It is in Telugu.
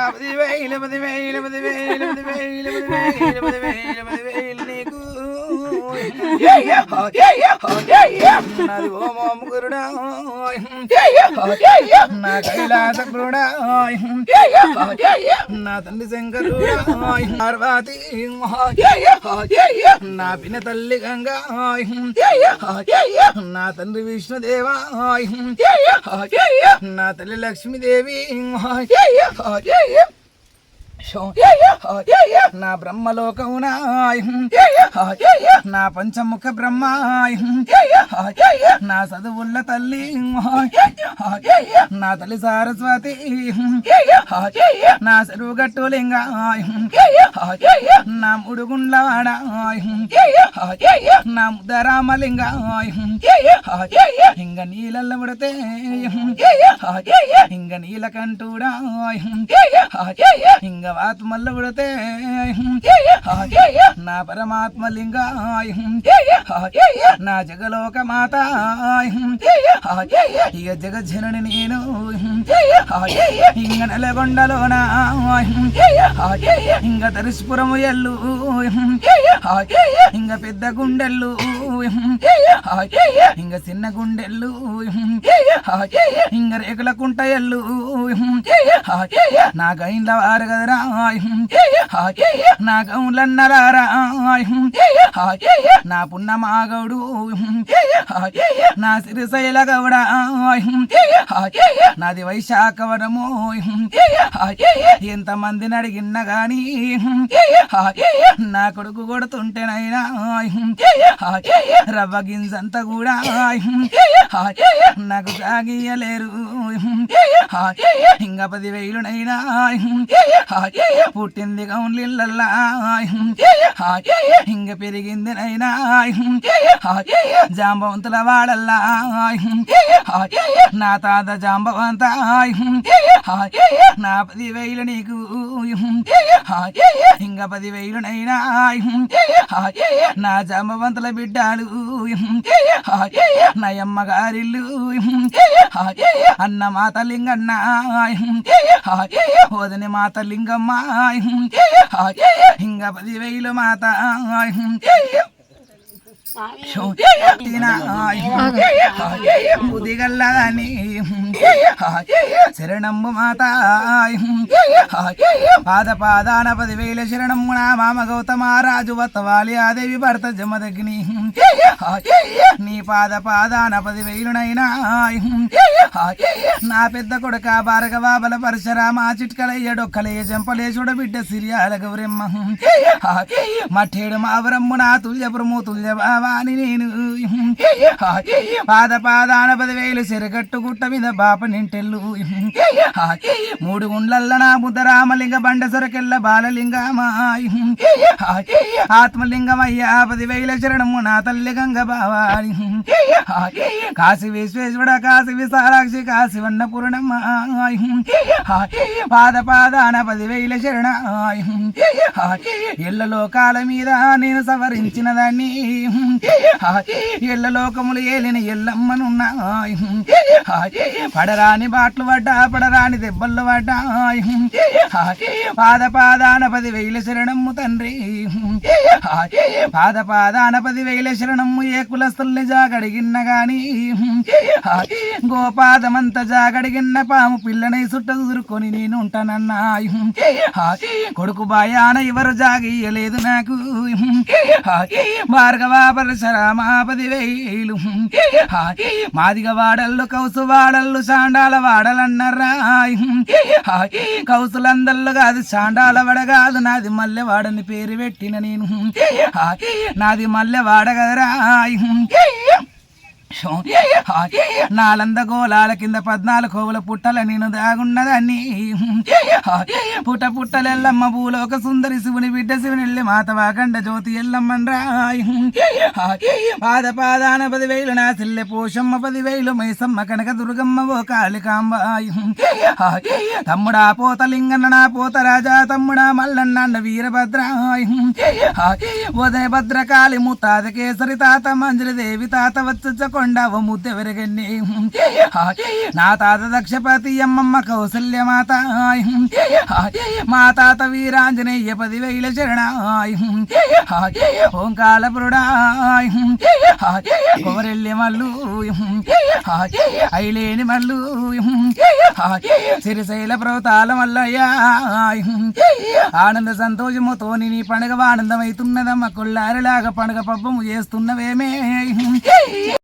నా పది వేలు పది నాది ఓమం నా కైలాస గురుడా నా తండ్రి శంకరుడా పార్వతి నా పిన తల్లి గంగా నా తండ్రి విష్ణుదేవా నా తల్లి లక్ష్మీదేవి. నా బ్రహ్మలోకమున నా పంచముఖ బ్రహ్మ నా చదువుల్ల తల్లి నా తల్లి సరస్వతి నా చెరువుగట్టు లింగ నా ముడుగుండ్లవాడ నా ముద్దరామలింగ ఇంగ నీళ్ళ ముడితే ఇంగ నీలకంఠుడా ఇంగ ఆత్మల్ల పుడితే నా పరమాత్మ నా జగలోక మాత ఇక జగజ్జనని నేను ఇంగ నెలగొండలోన ఇంగ తరిసిపురము ఎల్లు ఇంగ పెద్ద గుండెల్లు ఇంగ చిన్న గుండెల్లు ఇంగ రేకుల కుంట ఎల్లు నా గైండ్ల వారు కదరా నా గౌన్లన్నరారా నా పున్న మాగౌడు నా సిరిశైల గౌడ నాది వైశాఖ వరము ఎంతమందిని అడిగిన గాని నా కొడుకు కొడుతుంటేనైనా రవ్వ గింజంతా కూడా నాకు సాగియలేరు ఇంకా పది వేలునైనా పుట్టింది గౌన్లిల్లల్లా ఇంక పెరిగింది నైనా. జాంబవంతుల వాడల్లా. నా తాత జాంబవంత. నా పది వేలు నీకు. ఇంక పది వేలునైనా నా జాంబవంతుల బిడ్డాలు. నయమ్మ గారిల్లు. అన్న మాత లింగన్న. వదిన మాత లింగమ్మ ఇంక పది మాత. ముదిగల్లని శరణమ్ము మాత పాద పాదాన పదివేల శరణమ్ము నా మామ గౌతమారాజు వత్తవాలి ఆదేవి భర్త జమదగ్ని నీ పాద పాదాన పదివేలునైనా నా పెద్ద కొడుక భార్గవ బల పరశురామ చిట్కలయ్య డొక్కలయ్య జంపలే చూడ బిడ్డ సిరియాల గౌరమ్మ మఠేడు మావరమ్ము నా తుల్యపురము తుల్య నేను. పాద పాదాన పదివేలు చెరగట్టు గుట్ట మీద బాప నింటెల్లు. మూడు గుండ్లల్ల నా బుద్ధరామలింగ బండ సొరకెల్ల బాలలింగమా. ఆత్మలింగమయ్యా పదివేల శరణము నా తల్లి గంగ బావాని కాశీ విశ్వేశ్వర కాశీ విశాలాక్షి కాశీ వన్నపూర్ణమ్మ. పాద పాదాన పదివేల శరణ ఎల్ల లోకాల మీద నేను సవరించిన దాన్ని ఎల్ల లోకములు ఏలిన ఎల్లమ్మనున్నా పడరాని బాట్లు పడ్డా పడరాని దెబ్బలు పడ్డా. పాద పాదాన పది వేల శరణమ్ము తండ్రి. పాద ఆనపది వేల శరణము ఏ కులస్తుల్ని జాగడిగిన్న గాని గోపాదమంత జాగడిగిన్న పాము పిల్లనై సుట్ట దురుకొని నేను ఉంటానన్నా. కొడుకు బాయాన ఎవరు జాగియలేదు నాకు. భార్గవ పరశరామాపది పదివేలు మాదిగ వాడళ్ళు కౌసు వాడళ్ళు సాండాల వాడలన్నరా. కౌసులందళ్ళు కాదు సాండాల వడగాదు నాది మల్లె వాడని పేరు పెట్టిన నేను. నాది మల్లె వాడగదరా నాలంద గోళాల కింద పద్నాలుగు కోవుల పుట్టల నేను దాగున్నదాన్ని. పుట్ట పుట్టలెల్లమ్మ భూలోక సుందరి శివుని బిడ్డ శివుని వెళ్ళి మాత వాకండ జ్యోతి ఎల్లమ్మన్రా పాద పాదాన పదివేలు నా సిల్లె పోషమ్మ పదివేలు మైసమ్మ కనక దుర్గమ్మ ఓ కాళికాంబ తమ్ముడా పోత లింగన్న నా పోత రాజా తమ్ముడా మల్లన్న అన్న వీరభద్ర ఉదయ భద్రకాళి ముతాత కేసరి తాత మంజరి దేవి తాత వచ్చ కొండ ఓ నా తాత దక్షపతి అమ్మమ్మ కౌసల్య మాత మా తాత వీరాంజనేయ పదివేల శరణ ఓంకాలపురుడా కోరెల్లి మల్లు ఐలేని మల్లు సిరిశైల ప్రవతాల మల్లయ్యా ఆనంద సంతోషముతో నీ పండుగ ఆనందమైతున్నదమ్మ కొల్లారిలాగా పండుగ పబ్బము చేస్తున్నవేమే.